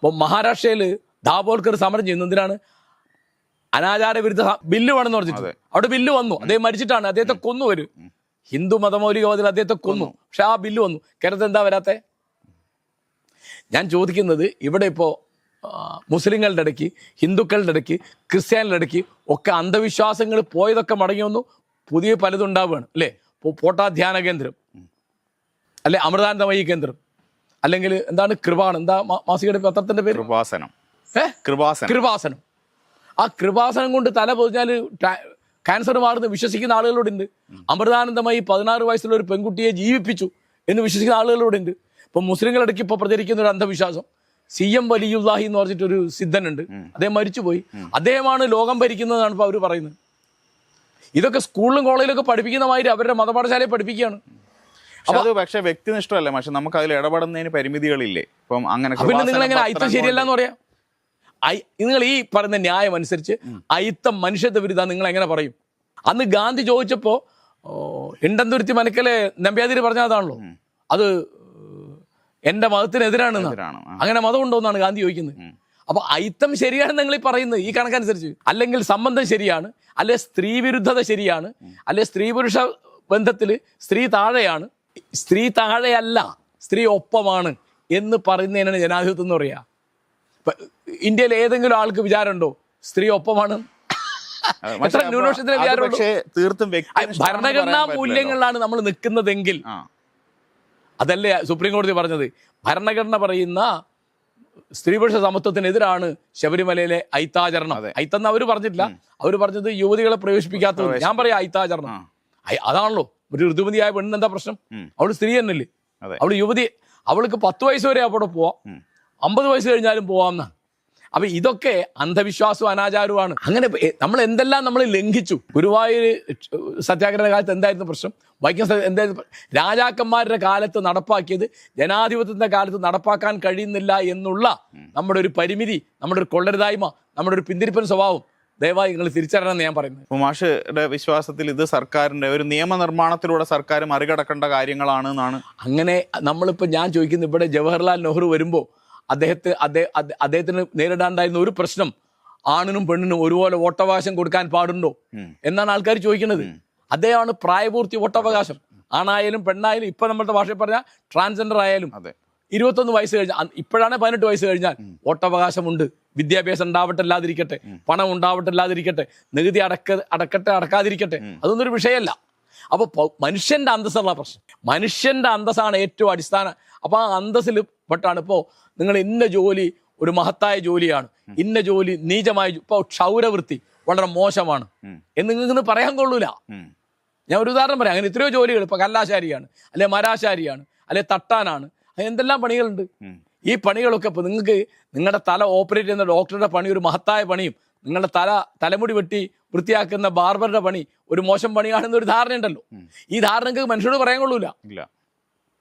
ഇപ്പോൾ മഹാരാഷ്ട്രയിൽ ദാബോൾക്കർ സമരം ചെയ്യുന്നു എന്തിനാണ്? അനാചാര വിരുദ്ധ ബില്ല് വേണമെന്ന് പറഞ്ഞിട്ട് അവിടെ ബില്ല് വന്നു. അദ്ദേഹം മരിച്ചിട്ടാണ്. അദ്ദേഹത്തെ കൊന്നു വരും ഹിന്ദു മതമൗലികവാദികൾ അദ്ദേഹത്തെ കൊന്നു. പക്ഷെ ആ ബില്ല് വന്നു. കേരളത്തിൽ എന്താ വരാത്തെ? ഞാൻ ചോദിക്കുന്നത് ഇവിടെ ഇപ്പോൾ മുസ്ലിങ്ങളുടെ ഇടയ്ക്ക് ഹിന്ദുക്കളുടെ ഇടയ്ക്ക് ക്രിസ്ത്യാനികളുടെ ഇടയ്ക്ക് ഒക്കെ അന്ധവിശ്വാസങ്ങൾ പോയതൊക്കെ മടങ്ങി വന്നു. പുതിയ പലതുണ്ടാവുകയാണ് അല്ലേ? പോട്ടാ ധ്യാന കേന്ദ്രം. അല്ലെ? അമൃതാനന്ദമയി കേന്ദ്രം. അല്ലെങ്കിൽ എന്താണ് കൃപാണ്? എന്താ മാസികയുടെ പത്രത്തിന്റെ പേര്? കൃപാസനം. കൃപാസനം. കൃപാസനം. ആ കൃപാസനം കൊണ്ട് തല പൊതിഞ്ഞാൽ ക്യാൻസർ മാറുന്ന വിശ്വസിക്കുന്ന ആളുകളോടുണ്ട്. അമൃതാനന്ദമായി പതിനാറ് വയസ്സുള്ള ഒരു പെൺകുട്ടിയെ ജീവിപ്പിച്ചു എന്ന് വിശ്വസിക്കുന്ന ആളുകളോടുണ്ട്. ഇപ്പൊ മുസ്ലിങ്ങളിടയ്ക്ക് ഇപ്പൊ പ്രചരിക്കുന്ന ഒരു അന്ധവിശ്വാസം. സി എം വലിയുല്ലാഹി എന്ന് പറഞ്ഞിട്ടൊരു സിദ്ധനുണ്ട്. അദ്ദേഹം മരിച്ചുപോയി. അദ്ദേഹമാണ് ലോകം ഭരിക്കുന്നതാണ് ഇപ്പൊ അവർ പറയുന്നത്. ഇതൊക്കെ സ്കൂളിലും കോളേജിലൊക്കെ പഠിപ്പിക്കുന്ന മാതിരി അവരുടെ മതപാഠശാലയെ പഠിപ്പിക്കുകയാണ്. അത് പക്ഷെ വ്യക്തിനിഷ്ഠമല്ലേ. പക്ഷെ നമുക്ക് അതിൽ ഇടപെടുന്നതിന് പരിമിതികളില്ലേ? ഇപ്പം അങ്ങനെ പിന്നെ നിങ്ങൾ എങ്ങനെ അയിത്തം ശരിയല്ല എന്ന് പറയാം? നിങ്ങൾ ഈ പറയുന്ന ന്യായം അനുസരിച്ച് അയിത്തം മനുഷ്യത്വ വിരുദ്ധ നിങ്ങൾ എങ്ങനെ പറയും? അന്ന് ഗാന്ധി ചോദിച്ചപ്പോ ഇണ്ടന്തുരുത്തി മനക്കലെ നമ്പ്യാതിരി പറഞ്ഞതാണല്ലോ അത് എന്റെ മതത്തിനെതിരാണ് അങ്ങനെ മതം മതമുണ്ടോ എന്നാണ് ഗാന്ധി ചോദിക്കുന്നത്. അപ്പൊ അയിത്തം ശരിയാണ് നിങ്ങൾ ഈ പറയുന്നത് ഈ കണക്കനുസരിച്ച്. അല്ലെങ്കിൽ സംബന്ധം ശരിയാണ് അല്ലെ സ്ത്രീ വിരുദ്ധത ശരിയാണ് അല്ലെ സ്ത്രീ പുരുഷ ബന്ധത്തിൽ സ്ത്രീ താഴെയാണ് സ്ത്രീ താഴെയല്ല സ്ത്രീ ഒപ്പമാണ് എന്ന് പറയുന്നതിനാണ് ജനാധിപത്യം എന്ന് പറയാ. ഇന്ത്യയിൽ ഏതെങ്കിലും ആൾക്ക് വിചാരമുണ്ടോ? സ്ത്രീ ഒപ്പമാണ്? എത്ര ന്യൂനപക്ഷത്തിന് വിചാരമുള്ളൂ? തീർത്തും ഭരണഘടനാ മൂല്യങ്ങളിലാണ് നമ്മൾ നിൽക്കുന്നതെങ്കിൽ. അതല്ലേ സുപ്രീം കോടതി പറഞ്ഞത്? ഭരണഘടന പറയുന്ന സ്ത്രീ പുരുഷ സമത്വത്തിനെതിരാണ് ശബരിമലയിലെ ഐത്താചരണം ഐത്തെന്ന് അവർ പറഞ്ഞിട്ടില്ല. അവർ പറഞ്ഞത് യുവതികളെ പ്രവേശിപ്പിക്കാത്തത്. ഞാൻ പറയാം ഐത്താചരണം അതാണല്ലോ. ഒരു ഋതുമതിയായ പെണ്ണിന് എന്താ പ്രശ്നം? അവൾ സ്ത്രീ തന്നെയല്ലേ. അവൾ യുവതി അവൾക്ക് പത്ത് വയസ്സ് വരെ അവിടെ പോവാം. അമ്പത് വയസ്സ് കഴിഞ്ഞാലും പോവാമെന്നാണ് അപ്പൊ ഇതൊക്കെ അന്ധവിശ്വാസവും അനാചാരവുമാണ്. അങ്ങനെ നമ്മൾ എന്തെല്ലാം നമ്മൾ ലംഘിച്ചു? ഗുരുവായൂർ സത്യാഗ്രഹ കാലത്ത് എന്തായിരുന്നു പ്രശ്നം? വൈക്കം എന്തായിരുന്നു രാജാക്കന്മാരുടെ കാലത്ത് നടപ്പാക്കിയത് ജനാധിപത്യത്തിന്റെ കാലത്ത് നടപ്പാക്കാൻ കഴിയുന്നില്ല എന്നുള്ള നമ്മുടെ ഒരു പരിമിതി നമ്മുടെ ഒരു കൊള്ളരുതായ്മ നമ്മുടെ ഒരു പിന്തിരിപ്പൻ സ്വഭാവം. ദയവായി നിങ്ങൾ തിരിച്ചറിയണം എന്ന് ഞാൻ പറയുന്നത് മാഷയുടെ വിശ്വാസത്തിൽ ഇത് സർക്കാരിന്റെ ഒരു നിയമനിർമ്മാണത്തിലൂടെ സർക്കാർ മറികടക്കേണ്ട കാര്യങ്ങളാണ് എന്നാണ്. അങ്ങനെ നമ്മളിപ്പോൾ ഞാൻ ചോദിക്കുന്നത് ഇവിടെ ജവഹർലാൽ നെഹ്റു വരുമ്പോൾ അദ്ദേഹത്തെ അദ്ദേഹം അദ്ദേ- അദ്ദേഹത്തിന് നേരിടാണ്ടായിരുന്ന ഒരു പ്രശ്നം ആണിനും പെണ്ണിനും ഒരുപോലെ വോട്ടവകാശം കൊടുക്കാൻ പാടുണ്ടോ? എന്നാണ് ആൾക്കാർ ചോദിക്കുന്നത്. അദ്ദേഹമാണ് പ്രായപൂർത്തി വോട്ടവകാശം. ആണായാലും പെണ്ണായാലും ഇപ്പൊ നമ്മുടെ ഭാഷയിൽ പറഞ്ഞാൽ ട്രാൻസ്ജെൻഡർ ആയാലും അതെ. ഇരുപത്തൊന്ന് വയസ്സ് കഴിഞ്ഞാൽ ഇപ്പോഴാണ് പതിനെട്ട് വയസ്സ് കഴിഞ്ഞാൽ വോട്ടവകാശമുണ്ട്. വിദ്യാഭ്യാസം ഉണ്ടാവട്ടില്ലാതിരിക്കട്ടെ പണം ഉണ്ടാവട്ടില്ലാതിരിക്കട്ടെ നികുതി അടക്ക അടക്കട്ടെ അടക്കാതിരിക്കട്ടെ അതൊന്നും ഒരു വിഷയമല്ല. അപ്പൊ പ- മനുഷ്യന്റെ അന്തസ്സാണ് പ്രശ്നം. മനുഷ്യന്റെ അന്തസ്സാണ് ഏറ്റവും അടിസ്ഥാന അപ്പൊ ആ അന്തസ്സിൽ പെട്ടാണ് ഇപ്പോ നിങ്ങൾ ഇന്ന ജോലി ഒരു മഹത്തായ ജോലിയാണ് ഇന്ന ജോലി നീചമായ ഇപ്പൊ ക്ഷൗരവൃത്തി വളരെ മോശമാണ് എന്ന് നിങ്ങൾക്ക് പറയാൻ കൊള്ളൂല. ഞാൻ ഒരു ഉദാഹരണം പറയാം. അങ്ങനെ എത്രയോ ജോലികൾ ഇപ്പൊ കല്ലാശാരിയാണ് അല്ലെ മരാശാരിയാണ് അല്ലെ തട്ടാനാണ് അങ്ങനെ എന്തെല്ലാം പണികളുണ്ട് ഈ പണികളൊക്കെ ഇപ്പൊ നിങ്ങൾക്ക് നിങ്ങളുടെ തല ഓപ്പറേറ്റ് ചെയ്യുന്ന ഡോക്ടറുടെ പണി ഒരു മഹത്തായ പണിയും. നിങ്ങളുടെ തല തലമുടി വെട്ടി വൃത്തിയാക്കുന്ന ബാർബറുടെ പണി ഒരു മോശം പണിയാണെന്ന് ഒരു ധാരണ ഉണ്ടല്ലോ ഈ ധാരണക്ക് മനുഷ്യരോട് പറയാൻ കൊള്ളൂല. ഇല്ല.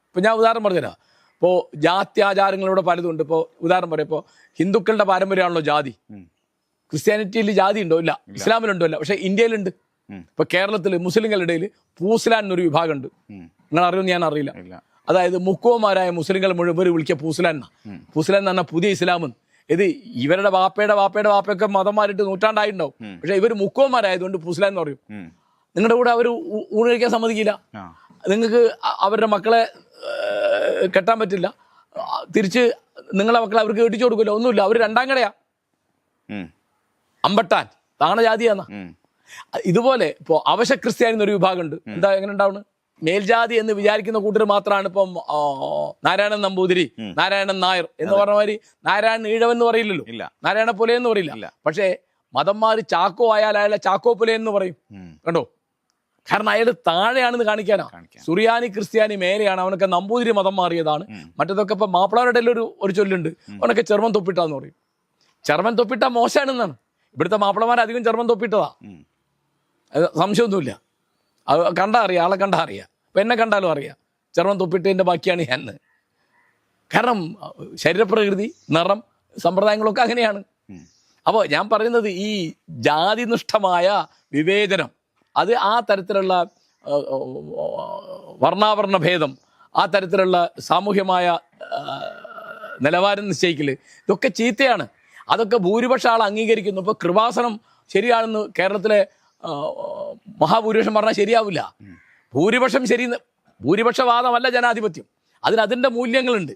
ഇപ്പൊ ഞാൻ ഉദാഹരണം പറഞ്ഞുതരാം. ഇപ്പോൾ ജാത്യാചാരങ്ങളിലൂടെ പലതും ഉണ്ട് ഇപ്പോൾ ഉദാഹരണം പറയാം. ഇപ്പോൾ ഹിന്ദുക്കളുടെ പാരമ്പര്യമാണല്ലോ ജാതി. ക്രിസ്ത്യാനിറ്റിയിൽ ജാതി ഉണ്ടോ? ഇല്ല. ഇസ്ലാമിലുണ്ടോ? ഇല്ല. പക്ഷെ ഇന്ത്യയിലുണ്ട്. ഇപ്പൊ കേരളത്തിൽ മുസ്ലിങ്ങളുടെ ഇടയിൽ പൂസ്ലാൻ എന്നൊരു വിഭാഗമുണ്ട്. നിങ്ങൾ അറിയുമെന്ന് ഞാൻ അറിയില്ല. അതായത് മുക്കുവന്മാരായ മുസ്ലിങ്ങൾ മുഴുവൻ വിളിക്കുക പൂസ്ലാൻ പൂസലൻ എന്ന് പറഞ്ഞാൽ പുതിയ ഇസ്ലാമെന്ന് ഇത് ഇവരുടെ വാപ്പയുടെ വാപ്പയുടെ വാപ്പയൊക്കെ മതം മാറിയിട്ട് നൂറ്റാണ്ടായിട്ടുണ്ടാവും പക്ഷെ ഇവർ മുക്കുവന്മാരായതുകൊണ്ട് പൂസല എന്ന് പറയും. നിങ്ങളുടെ കൂടെ അവർ ഊണ് കഴിക്കാൻ സമ്മതിക്കില്ല. നിങ്ങൾക്ക് അവരുടെ മക്കളെ കെട്ടാൻ പറ്റില്ല. തിരിച്ച് നിങ്ങളെ മക്കളെ അവർക്ക് കെട്ടിച്ചു കൊടുക്കില്ല. ഒന്നുമില്ല. അവർ രണ്ടാം കടയാ. അമ്പട്ടാൻ. താണ ജാതിയാന്ന. ഇതുപോലെ ഇപ്പോ അവശ ക്രിസ്ത്യാനി എന്നൊരു വിഭാഗമുണ്ട്. എന്താ എങ്ങനെ ഉണ്ടാവുന്നത് മേൽജാതി എന്ന് വിചാരിക്കുന്ന കൂട്ടർ മാത്രമാണ് ഇപ്പം നാരായണൻ നമ്പൂതിരി നാരായണൻ നായർ എന്ന് പറഞ്ഞ മാതിരി നാരായണൻ ഈഴവൻ എന്ന് പറയില്ലല്ലോ. നാരായണ പുലേ എന്ന് പറയില്ല. പക്ഷേ മതം മാറി ചാക്കോ ആയാൽ അയാളെ ചാക്കോ പുലേ എന്ന് പറയും. കണ്ടോ? കാരണം അയാൾ താഴെയാണെന്ന് കാണിക്കാനാ. സുറിയാനി ക്രിസ്ത്യാനി മേലെയാണ്. അവനൊക്കെ നമ്പൂതിരി മതം മാറിയതാണ്. മറ്റതൊക്കെ ഇപ്പൊ മാപ്പിളവരുടെ ഒരു ഒരു ചൊല്ലുണ്ട്. അവനൊക്കെ ചെറുമൻ തൊപ്പിട്ടാന്ന് പറയും. ചെറുമൻ തൊപ്പിട്ട മോശമാണെന്നാണ്. ഇവിടുത്തെ മാപ്പിളമാർ അധികം ചെറുമൻ തൊപ്പിട്ടതാ സംശയമൊന്നുമില്ല. കണ്ടാ അറിയാം ആളെ കണ്ടാ അറിയാം. അപ്പം എന്നെ കണ്ടാലും അറിയാം. ചർമ്മം തൊപ്പിട്ടതിന്റെ ബാക്കിയാണ് ഞാൻ കാരണം ശരീരപ്രകൃതി നിറം സമ്പ്രദായങ്ങളൊക്കെ അങ്ങനെയാണ്. അപ്പോൾ ഞാൻ പറയുന്നത് ഈ ജാതിനിഷ്ഠമായ വിവേചനം അത് ആ തരത്തിലുള്ള ആ, ഭേദം ആ തരത്തിലുള്ള സാമൂഹ്യമായ നിലവാരം നിശ്ചയിക്കൽ ഇതൊക്കെ ചീത്തയാണ്. അതൊക്കെ ഭൂരിപക്ഷം ആൾ അംഗീകരിക്കുന്നു. ഇപ്പോൾ കൃപാസനം ശരിയാണെന്ന് കേരളത്തിലെ മഹാഭൂരിപക്ഷം പറഞ്ഞാൽ ശരിയാവില്ല ഭൂരിപക്ഷം ശരി ഭൂരിപക്ഷവാദമല്ല ജനാധിപത്യം. അതിന് അതിന്റെ മൂല്യങ്ങളുണ്ട്.